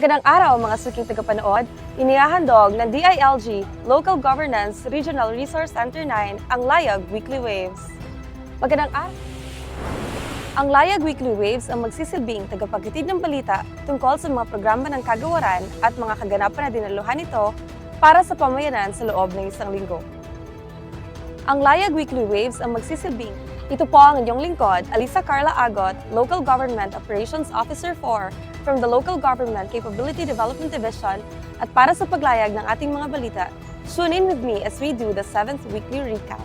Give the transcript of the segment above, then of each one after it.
Magandang araw mga suking tagapanood. Inihahandog ng DILG Local Governance Regional Resource Center 9 ang Layag Weekly Waves. Magandang araw. Ang Layag Weekly Waves ang magsisilbing tagapaghatid ng balita tungkol sa mga programa ng kagawaran at mga kaganapan na dinaluhan nito para sa pamayanan sa loob ng isang linggo. Ang Layag Weekly Waves ang magsisilbing ito po ang inyong lingkod, Alisa Carla Agot, Local Government Operations Officer 4 from the Local Government Capability Development Division at para sa paglayag ng ating mga balita, tune in with me as we do the 7th weekly recap.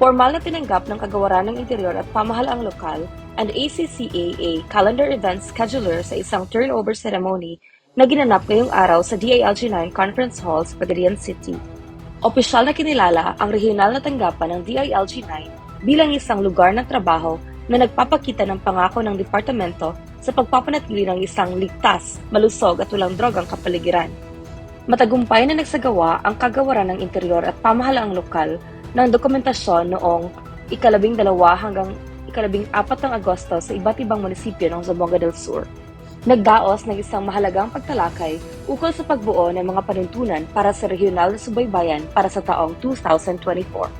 Formal na tinanggap ng Kagawaran ng Interior at Pamahalaang Lokal and ACCAA calendar event scheduler sa isang turnover ceremony na ginanap ngayong araw sa DILG 9 Conference Hall sa Pagadian City. Opisyal na kinilala ang regional na tanggapan ng DILG 9 bilang isang lugar ng trabaho na nagpapakita ng pangako ng departamento sa pagpapanatili ng isang ligtas, malusog at walang drogang kapaligiran. Matagumpay na nagsagawa ang kagawaran ng interior at pamahalaang lokal ng dokumentasyon noong ikalabing dalawa hanggang ikalabing apat ng Agosto sa iba't ibang munisipyo ng Zamboanga del Sur. Nagdaos ng isang mahalagang pagtalakay ukol sa pagbuo ng mga panuntunan para sa regional na subaybayan para sa taong 2024.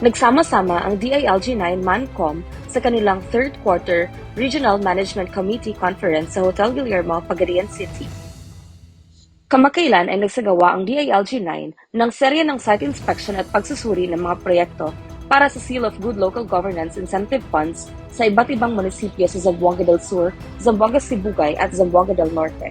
Nagsama-sama ang DILG 9 MANCOM sa kanilang third quarter Regional Management Committee Conference sa Hotel Guillermo, Pagadian City. Kamakailan ay nagsagawa ang DILG 9 ng serye ng site inspection at pagsusuri ng mga proyekto para sa Seal of Good Local Governance Incentive Funds sa iba't ibang munisipyo sa Zamboanga del Sur, Zamboanga Sibugay at Zamboanga del Norte.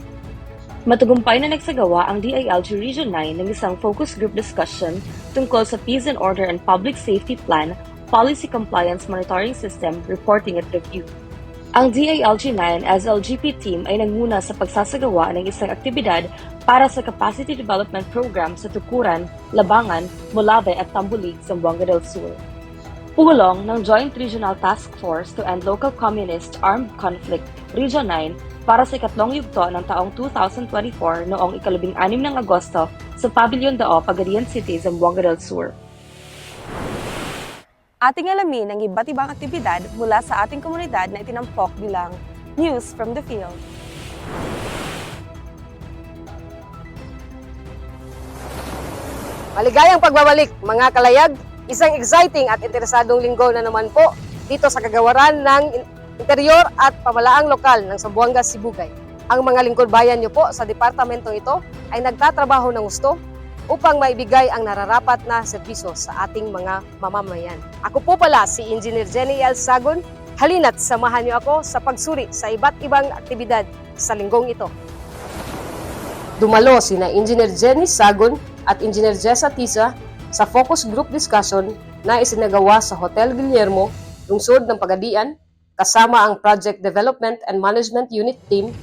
Matagumpay na nagsagawa ang DILG Region 9 ng isang focus group discussion tungkol sa Peace and Order and Public Safety Plan, Policy Compliance Monitoring System, Reporting at Review. Ang DILG 9 SLGP team ay nanguna sa pagsasagawa ng isang aktibidad para sa Capacity Development Program sa Tukuran, Labangan, Molave at Tambulig, Zamboanga del Sur. Pulong ng Joint Regional Task Force to End Local Communist Armed Conflict, Region 9, para sa ikatlong yugto ng taong 2024 noong ikalabing anim ng Agosto sa Pavilion Dao, Pagadian City, Zamboanga del Sur. Ating alamin ang iba't ibang aktibidad mula sa ating komunidad na itinampok bilang News from the Field. Maligayang pagbabalik mga kalayag, isang exciting at interesadong linggo na naman po dito sa kagawaran ng in- interior at pamalaang lokal ng Sambuanga, Sibugay. Ang mga lingkod bayan niyo po sa departamentong ito ay nagtatrabaho ng gusto upang maibigay ang nararapat na serbisyo sa ating mga mamamayan. Ako po pala si Engineer Jenny L. Sagon. Halina't samahan niyo ako sa pagsuri sa iba't ibang aktibidad sa linggong ito. Dumalo sina Engineer Jenny Sagon at Engineer Jessa Tisa sa focus group discussion na isinagawa sa Hotel Guillermo, lungsod ng Pagadian, kasama ang Project Development and Management Unit Team.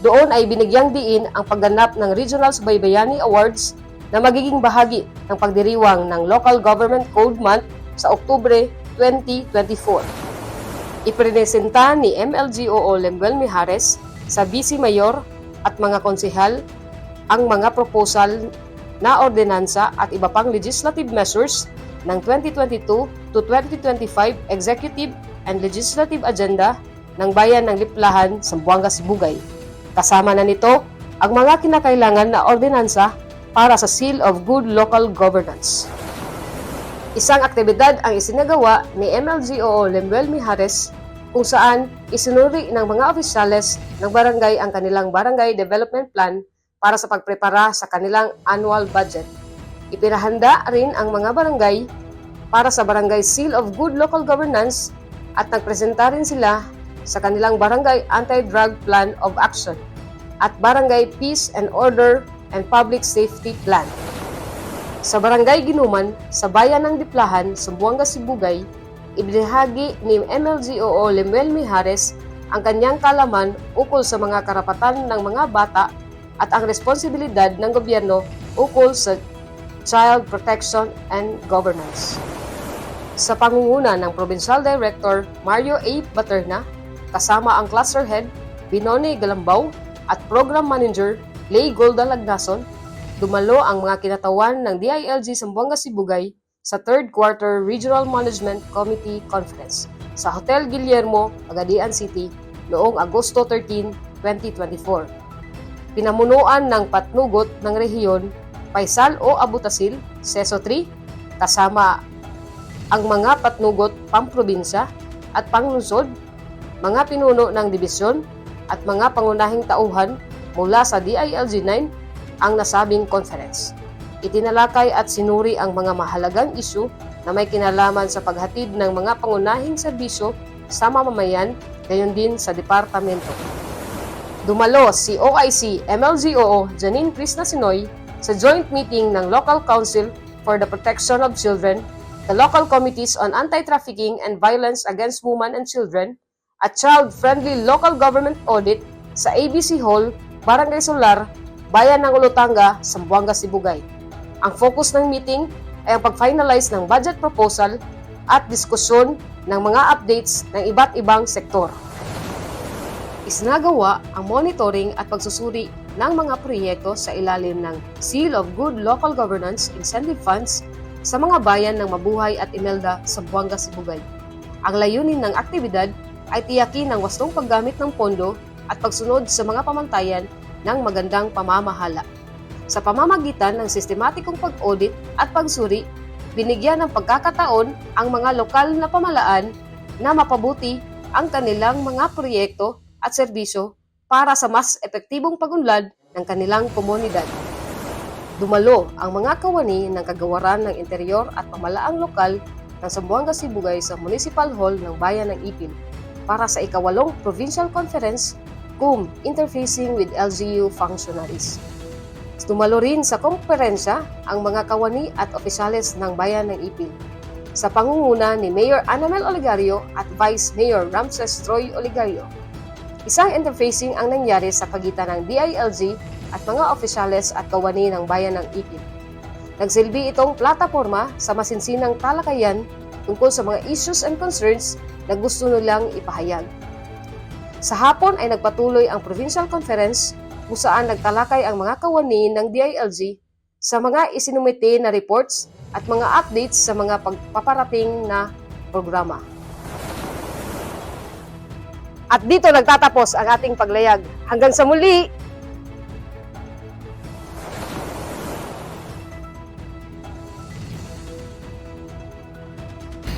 Doon ay binigyang diin ang pagganap ng Regional Subaybayani Awards na magiging bahagi ng pagdiriwang ng Local Government Code Month sa Oktubre 2024. Ipresenta ni MLGOO Lemuel Mijares sa Vice Mayor at mga konsehal ang mga proposal na ordinansa at iba pang legislative measures ng 2022 to 2025 Executive and Legislative Agenda ng Bayan ng Liplahan, Sambuanga, Sibugay. Kasama na nito ang mga kinakailangan na ordinansa para sa Seal of Good Local Governance. Isang aktibidad ang isinagawa ni MLGOO Lemuel Mijares kung saan isinuri ng mga opisyales ng barangay ang kanilang Barangay Development Plan para sa pagprepara sa kanilang annual budget. Ipinahanda rin ang mga barangay para sa Barangay Seal of Good Local Governance at nagpresenta rin sila sa kanilang Barangay Anti-Drug Plan of Action at Barangay Peace and Order and Public Safety Plan. Sa Barangay Ginuman, sa Bayan ng Diplahan, Sumbuanga, Sibugay, ibinahagi ni MLGOO Lemuel Mijares ang kanyang kalaman ukol sa mga karapatan ng mga bata at ang responsibilidad ng gobyerno ukol sa child protection and governance. Sa pangunguna ng Provincial Director Mario A. Baterna, kasama ang Cluster Head Binone Galambaw at Program Manager Lay Golda Lagnason, dumalo ang mga kinatawan ng DILG Sambuanga Sibugay sa third quarter Regional Management Committee Conference sa Hotel Guillermo, Pagadian City noong Agosto 13, 2024. Pinamunuan ng patnugot ng rehiyon Paisal o Abutasil, Seso 3, kasama ang mga patnugot pamprobinsya at panglungsod, mga pinuno ng dibisyon at mga pangunahing tauhan mula sa DILG 9 ang nasabing conference. Itinalakay at sinuri ang mga mahalagang isyu na may kinalaman sa paghatid ng mga pangunahing serbisyo sa mamamayan, gayon din sa departamento. Dumalo si OIC MLGOO Janine Krishna Sinoy sa joint meeting ng Local Council for the Protection of Children, the Local Committees on Anti-Trafficking and Violence Against Women and Children, at Child-Friendly Local Government Audit sa ABC Hall, Barangay Solar, Bayan ng Olotanga, Zamboanga, Sibugay. Ang focus ng meeting ay ang pag-finalize ng budget proposal at diskusyon ng mga updates ng iba't ibang sektor. Isinagawa ang monitoring at pagsusuri ng mga proyekto sa ilalim ng Seal of Good Local Governance Incentive Funds sa mga bayan ng Mabuhay at Imelda sa Buanga, Sibugay. Ang layunin ng aktibidad ay tiyakin ang wastong paggamit ng pondo at pagsunod sa mga pamantayan ng magandang pamamahala. Sa pamamagitan ng sistematikong pag-audit at pagsuri, binigyan ng pagkakataon ang mga lokal na pamalaan na mapabuti ang kanilang mga proyekto at serbisyo para sa mas epektibong pagunlad ng kanilang komunidad. Dumalo ang mga kawani ng kagawaran ng interior at pamalaang lokal ng Zamboanga Sibugay sa Municipal Hall ng Bayan ng Ipil para sa ikawalong Provincial Conference CUM Interfacing with LGU Functionaries. Dumalo rin sa komperensya ang mga kawani at opisyales ng Bayan ng Ipil sa pangunguna ni Mayor Anamel Oligario at Vice Mayor Ramses Troy Oligario. Isang interfacing ang nangyari sa pagitan ng DILG at mga opisyales at kawani ng bayan ng Ipil. Nagsilbi itong plataforma sa masinsinang talakayan tungkol sa mga issues and concerns na gusto nilang ipahayag. Sa hapon ay nagpatuloy ang provincial conference kung saan nagtalakay ang mga kawani ng DILG sa mga isinumite na reports at mga updates sa mga pagpaparating na programa. At dito nagtatapos ang ating paglayag. Hanggang sa muli!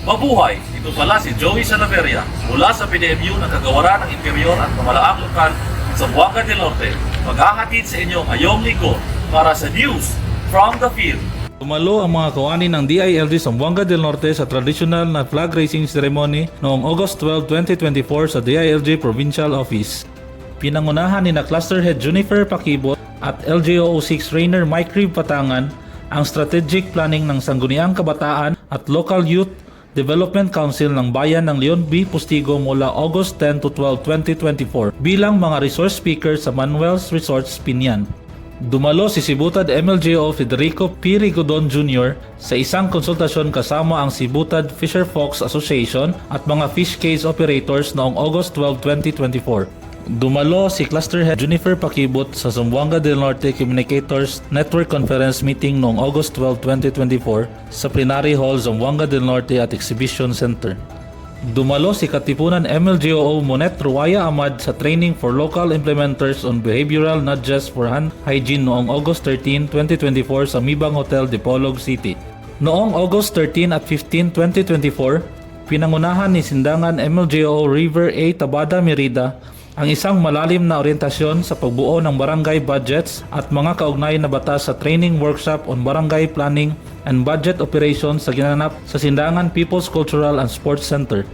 Mabuhay! Ito pala si Joey Salaveria mula sa PDMU ng Kagawaran ng Interior at Kamalaang Lokal sa Buanga del Norte. Maghahatid sa inyo ngayong linggo para sa News from the Field. Tumalo ang mga kawani ng DILG sa Buanga del Norte sa traditional na flag raising ceremony noong August 12, 2024 sa DILG Provincial Office. Pinangunahan ni na Cluster Head Junifer Pakibot at LGO06 Rainer Mike Reeve Patangan ang strategic planning ng Sangguniang Kabataan at Local Youth Development Council ng Bayan ng Leon B. Pustigo mula August 10 to 12, 2024 bilang mga resource speaker sa Manuel's Resorts Pinyan. Dumalo si Sibutad MLGO Federico P. Rigodon Jr. sa isang konsultasyon kasama ang Sibutad Fisher Fox Association at mga fish cage operators noong August 12, 2024. Dumalo si Cluster Head Junifer Pakibot sa Zamboanga del Norte Communicators Network Conference Meeting noong August 12, 2024 sa Plenary Hall Zamboanga del Norte at Exhibition Center. Dumalo si Katipunan MLGOO Monet Ruaya Ahmad sa training for local implementers on behavioral nudges for hand hygiene noong August 13, 2024 sa Mibang Hotel Dipolog City. Noong August 13 at 15, 2024, pinangunahan ni Sindangan MLGO River A Tabada Merida ang isang malalim na orientasyon sa pagbuo ng barangay budgets at mga kaugnay na batas sa training workshop on barangay planning and budget operations sa ginanap sa Sindangan People's Cultural and Sports Center.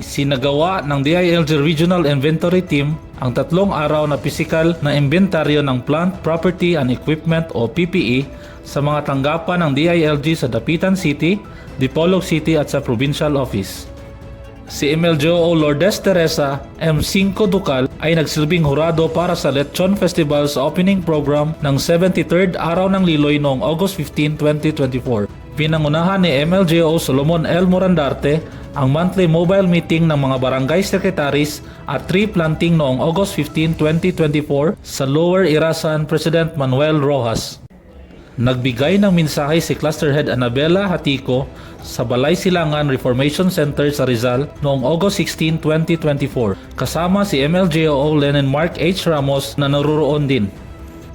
Sinagawa ng DILG Regional Inventory Team ang tatlong araw na pisikal na inventaryo ng Plant, Property and Equipment o PPE sa mga tanggapan ng DILG sa Dapitan City, Dipolog City at sa Provincial Office. Si MLGO Lourdes Teresa M5 Ducal ay nagsilbing hurado para sa Lechon Festival sa opening program ng 73rd Araw ng Liloy noong August 15, 2024. Pinangunahan ni MLGO Solomon L. Morandarte ang monthly mobile meeting ng mga barangay secretaries at tree planting noong August 15, 2024 sa Lower Irasan President Manuel Rojas. Nagbigay ng mensahe si Cluster Head Annabella Hatico sa Balay Silangan Reformation Center sa Rizal noong August 16, 2024 kasama si MLGO Lenin Mark H. Ramos na naruroon din.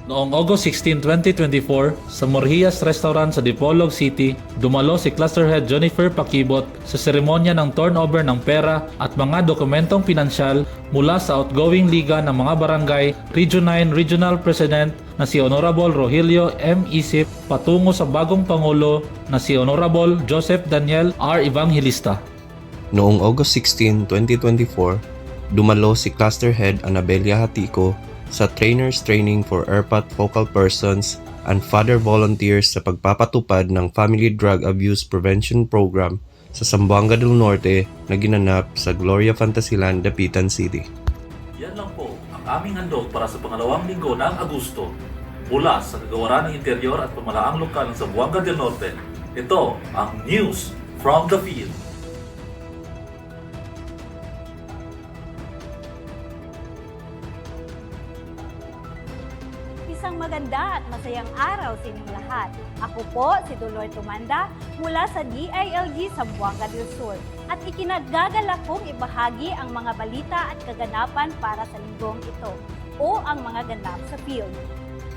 Noong August 16, 2024, sa Morhias Restaurant sa Dipolog City, dumalo si Cluster Head Jennifer Pakibot sa seremonya ng turnover ng pera at mga dokumentong pinansyal mula sa outgoing liga ng mga barangay Region 9 Regional President na si Honorable Rogelio M. Isip patungo sa bagong Pangulo na si Honorable Joseph Daniel R. Evangelista. Noong August 16, 2024, dumalo si Cluster Head Anabelia Hatico sa Trainers Training for ERPAT Focal Persons and Father Volunteers sa pagpapatupad ng Family Drug Abuse Prevention Program sa Zamboanga del Norte na ginanap sa Gloria Fantasyland, Dapitan City. Yan lang po ang aming handog para sa pangalawang linggo ng Agosto mula sa Kagawaran ng Interior at Pamalaang Lokal ng Zamboanga del Norte. Ito ang News from the Field. Maganda at masayang araw sa inyong lahat. Ako po si Dolor Tumanda mula sa DILG Zamboanga del Sur at ikinagagalak kong ibahagi ang mga balita at kaganapan para sa linggong ito o ang mga ganap sa field.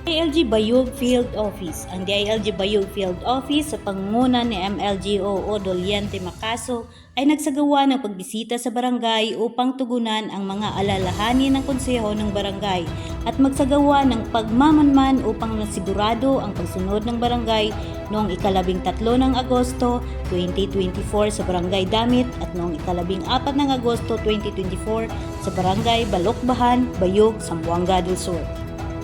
DILG Bayog Field Office. Ang DILG Bayog Field Office sa pangunguna ni MLGO Doliente Macaso ay nagsagawa ng pagbisita sa barangay upang tugunan ang mga alalahanin ng konseho ng barangay at magsagawa ng pagmamanman upang nasigurado ang pagsunod ng barangay noong ikalabing tatlo ng Agosto 2024 sa Barangay Damit at noong ikalabing apat ng Agosto 2024 sa Barangay Balokbahan, Bayog, Zamboanga del Sur.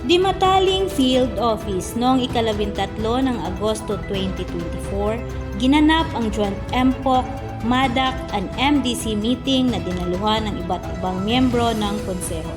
Di Mataling Field Office noong ikalabintatlo ng Agosto 2024, ginanap ang Joint MPOC, MADAC, and MDC meeting na dinaluhan ng iba't ibang miyembro ng konseho.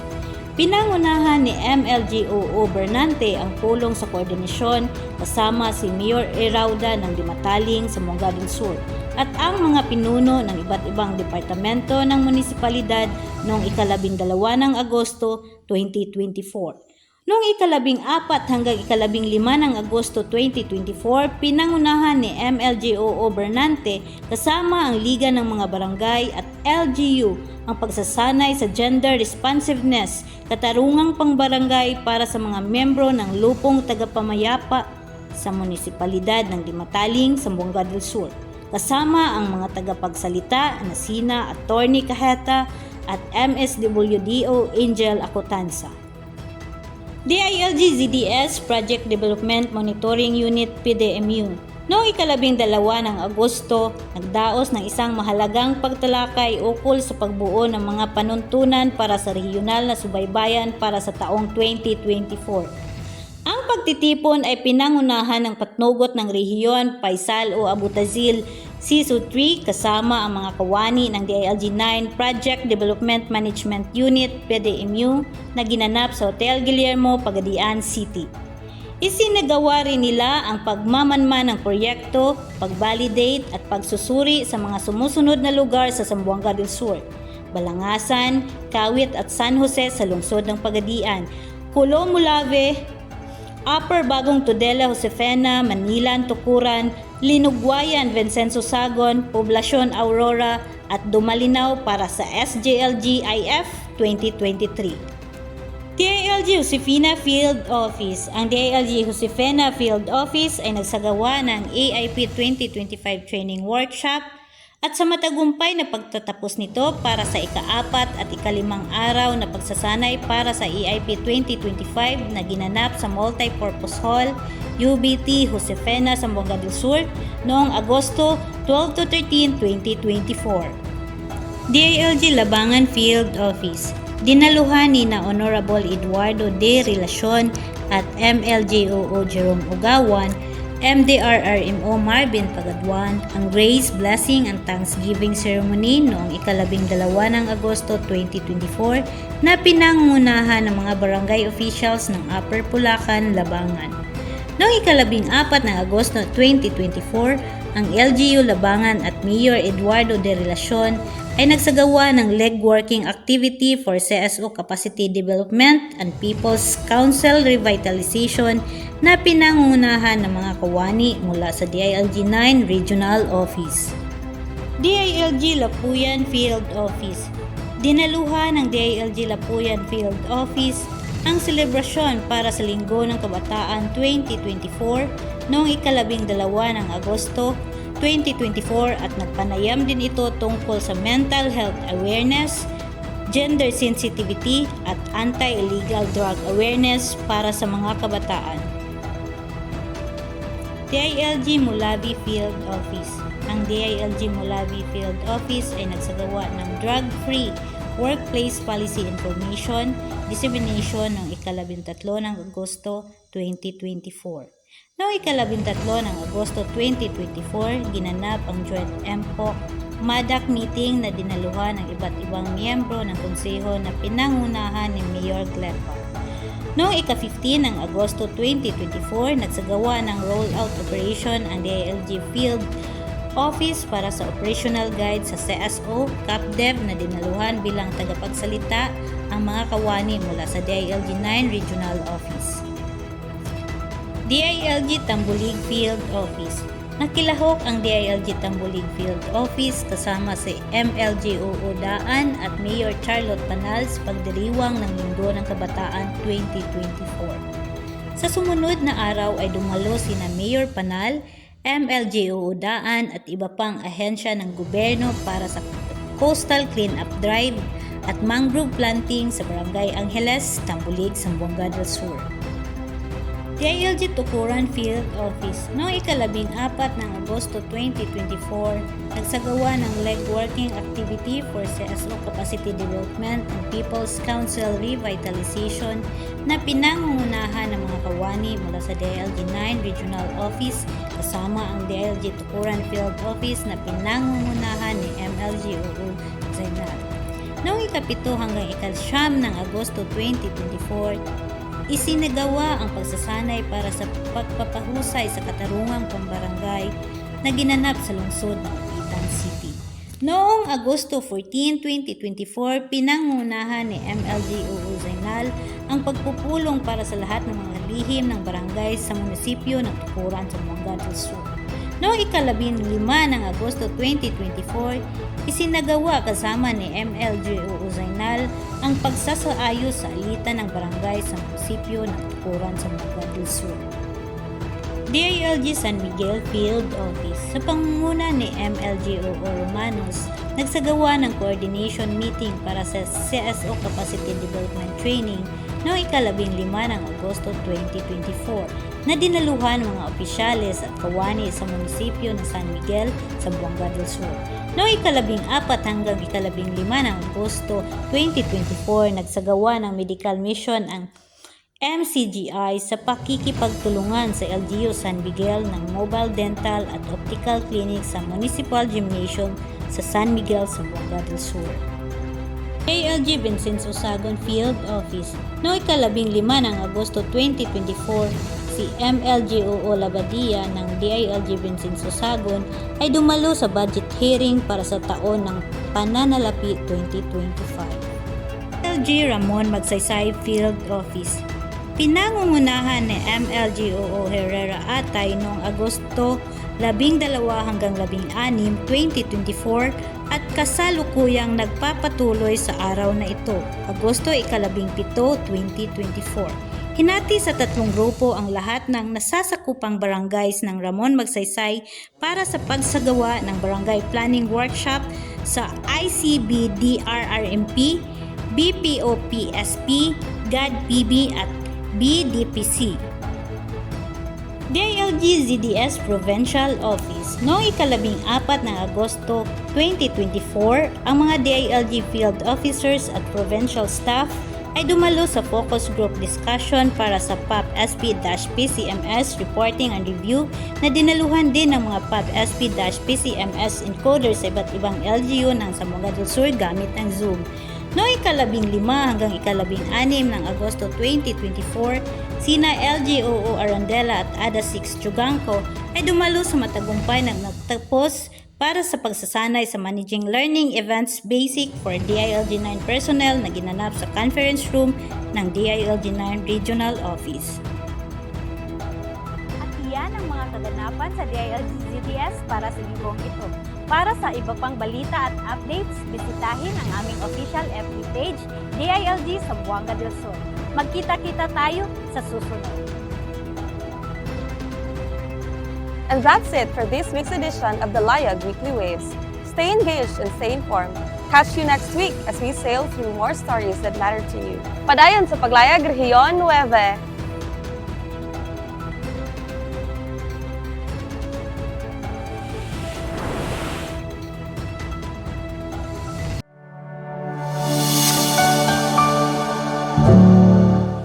Pinangunahan ni MLGOO Bernante ang pulong sa koordinasyon kasama si Mayor Erauda ng Dimataling sa del Sur at ang mga pinuno ng iba't ibang departamento ng munisipalidad noong ikalabindalawa ng Agosto 2024. Noong ikalabing apat hanggang ikalabing lima ng Agosto 2024, pinangunahan ni MLGOO Bernante kasama ang Liga ng mga Barangay at LGU ang pagsasanay sa gender responsiveness, katarungang pangbarangay para sa mga membro ng lupong tagapamayapa sa munisipalidad ng Dimataling, Zamboanga del Sur. Kasama ang mga tagapagsalita na sina Attorney Kaheta at MSWDO Angel Acotanza. DILG ZDS Project Development Monitoring Unit PDMU. Noong ikalabing dalawa ng Agosto, nagdaos ng isang mahalagang pagtalakay ukol sa pagbuo ng mga panuntunan para sa regional na subaybayan para sa taong 2024. Ang pagtitipon ay pinangunahan ng patnugot ng rehiyon, Paisal o Abutazil, CISO 3 kasama ang mga kawani ng DILG 9 Project Development Management Unit PDMU na ginanap sa Hotel Guillermo, Pagadian City. Isinagawa rin nila ang pagmamanman ng proyekto, pag-validate at pagsusuri sa mga sumusunod na lugar sa Zamboanga del Sur, Balangasan, Kawit at San Jose sa lungsod ng Pagadian, Kulo Mulave, Upper Bagong Tudela, Josefena, Manilan, Tukuran, Linugwayan, Vincenzo Sagon, Poblasyon Aurora at Dumalinaw para sa SJLG IF 2023. DILG Josefina Field Office. Ang DILG Josefina Field Office ay nagsagawa ng AIP 2025 Training Workshop at sa matagumpay na pagtatapos nito para sa ikaapat at ikalimang araw na pagsasanay para sa EIP 2025 na ginanap sa Multipurpose Hall, UBT Josefena, Zamboanga del Sur noong Agosto 12 to 13, 2024. DILG Labangan Field Office. Dinaluhan ni na Honorable Eduardo de Relacion at MLGOO Jerome Ugawan, MDRRMO Marvin Pagadwan, ang Grace Blessing and Thanksgiving Ceremony noong ikalabing dalawa ng Agosto 2024 na pinangunahan ng mga barangay officials ng Upper Pulacan, Labangan. Noong ikalabing apat ng Agosto 2024, ang LGU Labangan at Mayor Eduardo de Relacion ay nagsagawa ng legworking activity for CSO Capacity Development and People's Council Revitalization na pinangungunahan ng mga kawani mula sa DILG 9 Regional Office. DILG Lapuyan Field Office Dinaluhan ng DILG Lapuyan Field Office ang selebrasyon para sa Linggo ng Kabataan 2024 noong ikalabing dalawa ng Agosto 2024 at nagpanayam din ito tungkol sa mental health awareness, gender sensitivity at anti-illegal drug awareness para sa mga kabataan. DILG Mulabi Field Office Ang DILG Mulabi Field Office ay nagsagawa ng drug-free workplace policy information dissemination noong ikalabintatlo ng Agosto 2024. Noong ikalabintatlo ng Agosto 2024, ginanap ang Joint MPOC MADAC meeting na dinaluhan ng iba't ibang miyembro ng konseho na pinangunahan ni Mayor Glepa. Noong ika-15 ng Agosto 2024, nagsagawa ng rollout operation ang DILG Field Office para sa operational guide sa CSO, CapDev na dinaluhan bilang tagapagsalita ang mga kawani mula sa DILG 9 Regional Office. DILG Tambulig Field Office Nakilahok ang DILG Tambulig Field Office kasama si MLGOO Daan at Mayor Charlotte Panal sa pagdiriwang ng Linggo ng Kabataan 2024. Sa sumunod na araw ay dumalo sina Mayor Panal, MLGOO Daan at iba pang ahensya ng gobyerno para sa Coastal Cleanup Drive at mangrove planting sa Barangay Angeles, Tambulig, Zamboanga del Sur. DILG Tukuran Field Office noong ikalabing apat ng Agosto 2024, nagsagawa ng legworking activity for CSO Capacity Development and People's Council Revitalization na pinangungunahan ng mga kawani mula sa DILG 9 Regional Office kasama ang DILG Tukuran Field Office na pinangungunahan ni MLGOO Zainal. Noong ikapito hanggang ikalsyam ng Agosto 2024, isinagawa ang pagsasanay para sa pagpapahusay sa katarungang pambarangay na ginanap sa lungsod ng Itan City. Noong Agosto 14, 2024, pinangunahan ni MLGOO Zainal ang pagpupulong para sa lahat ng mga lihim ng barangay sa munisipyo ng Tukuran sa Manga del Sur. Noong ikalabing lima ng Agosto 2024, isinagawa kasama ni MLGO Zainal ang pagsasaayos sa alitan ng barangay sa munisipyo ng Tukuran sa Manga del Sur. DILG San Miguel Field Office sa pangunguna ni MLGO Romanos, nagsagawa ng coordination meeting para sa CSO Capacity Development Training noong ikalabing lima ng Agosto 2024 na dinaluhan mga opisyales at kawani sa munisipyo ng San Miguel sa Buanga del Sur. Noong ikalabing apat hanggang ikalabing lima ng Agosto 2024, nagsagawa ng medical mission ang MCGI sa pakikipagtulungan sa LGU San Miguel ng mobile dental at optical clinic sa Municipal Gymnasium sa San Miguel sa Buanga del Sur. ALG Vincenzo Sagon Field Office Noong ikalabing lima ng Agosto 2024, si MLGOO Labadia ng DILG Vincenzo Sagon ay dumalo sa budget hearing para sa taon ng Pananalapi 2025. LG Ramon Magsaysay Field Office Pinangungunahan ni MLGOO Herrera Atay noong Agosto 12 hanggang 16, 2024 at kasalukuyang nagpapatuloy sa araw na ito, Agosto 17, 2024. Hinati sa tatlong grupo ang lahat ng nasasakupang barangays ng Ramon Magsaysay para sa pagsagawa ng Barangay Planning Workshop sa ICBDRRMP, BPOPSP, GAD-PB at BDPC. DILG ZDS Provincial Office Noong ikalabing apat ng Agosto 2024, ang mga DILG Field Officers at Provincial Staff ay dumalo sa focus group discussion para sa PAP SP-PCMS reporting and review na dinaluhan din ng mga PAP SP-PCMS encoders sa iba't ibang LGU ng Zamboanga del Sur gamit ang Zoom. Noong ikalabing lima hanggang ikalabing anim ng Agosto 2024, sina LGOO Arandela at Ada Six Jugangko ay dumalo sa matagumpay na nagtapos para sa pagsasanay sa Managing Learning Events Basic for DILG-9 personnel na ginanap sa conference room ng DILG-9 Regional Office. At iyan ang mga kaganapan sa DILG GTS para sa linggong ito. Para sa iba pang balita at updates, bisitahin ang aming official FB page, DILG Zamboanga del Sur. Magkita-kita tayo sa susunod. And that's it for this week's edition of the Layag Weekly Waves. Stay engaged and stay informed. Catch you next week as we sail through more stories that matter to you. Padayon sa Paglayag Rehiyon 9.